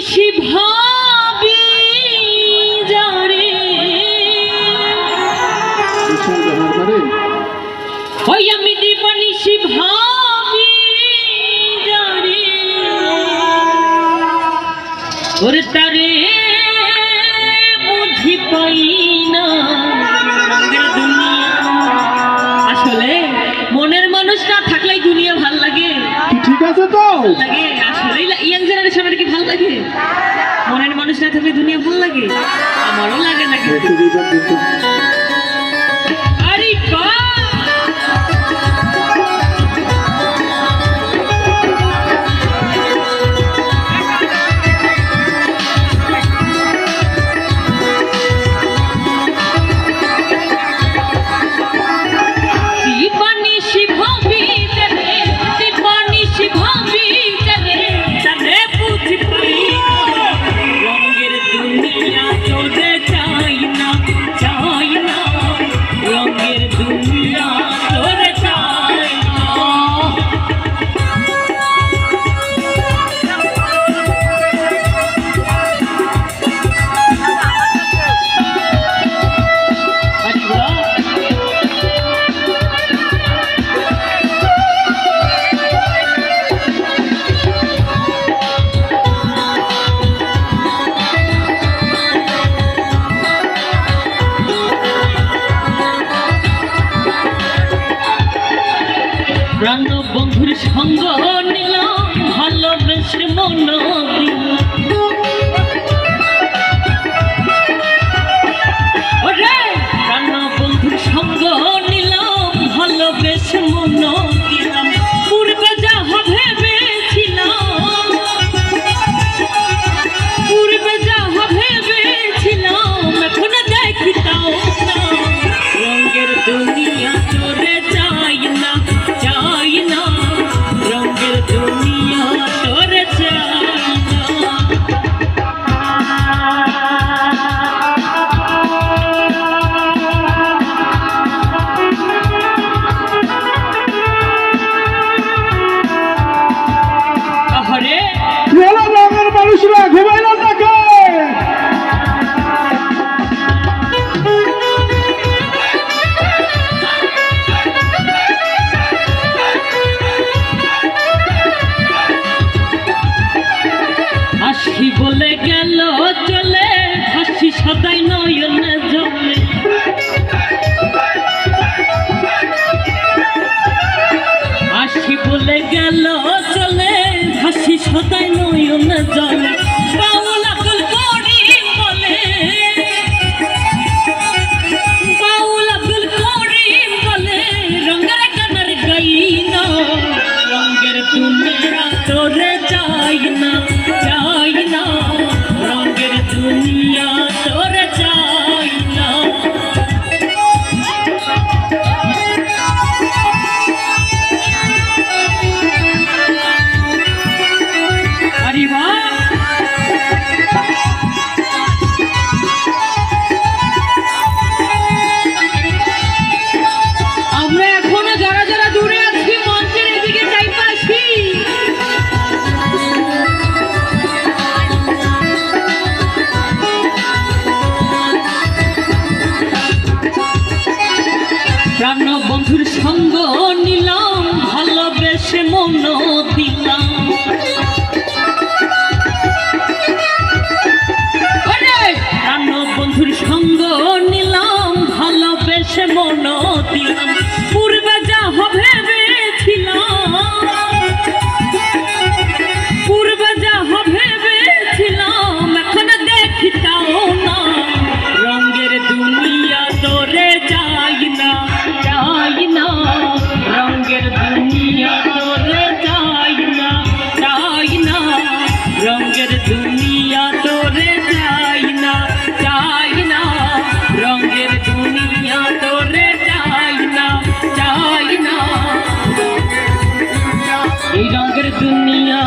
বেশি ভাবি যারে। ওই আমি দিবানিশি ভাবি যারে। ওর তারে বুঝি পাই মনের মানুষ না থাকলেই দুনিয়া ভালো লাগে। ঠিক আছে তো। লাগে। আসলে ইয়াং জেনারেশনের কি ভালো লাগে? মনের মানুষ না থাকলে দুনিয়া ভালো লাগে? আমারও লাগে না প্রাণ বন্ধুর সঙ্গ নিলাম ভালোবেসে মন সে মন দিলাম। পূর্বে যা ভেবেছিলাম। পূর্বে যা ভেবেছিলাম। এখন দেখিতাও না। রঙের দুনিয়া তোরে যাই না যাই না। এই রঙের দুনিয়া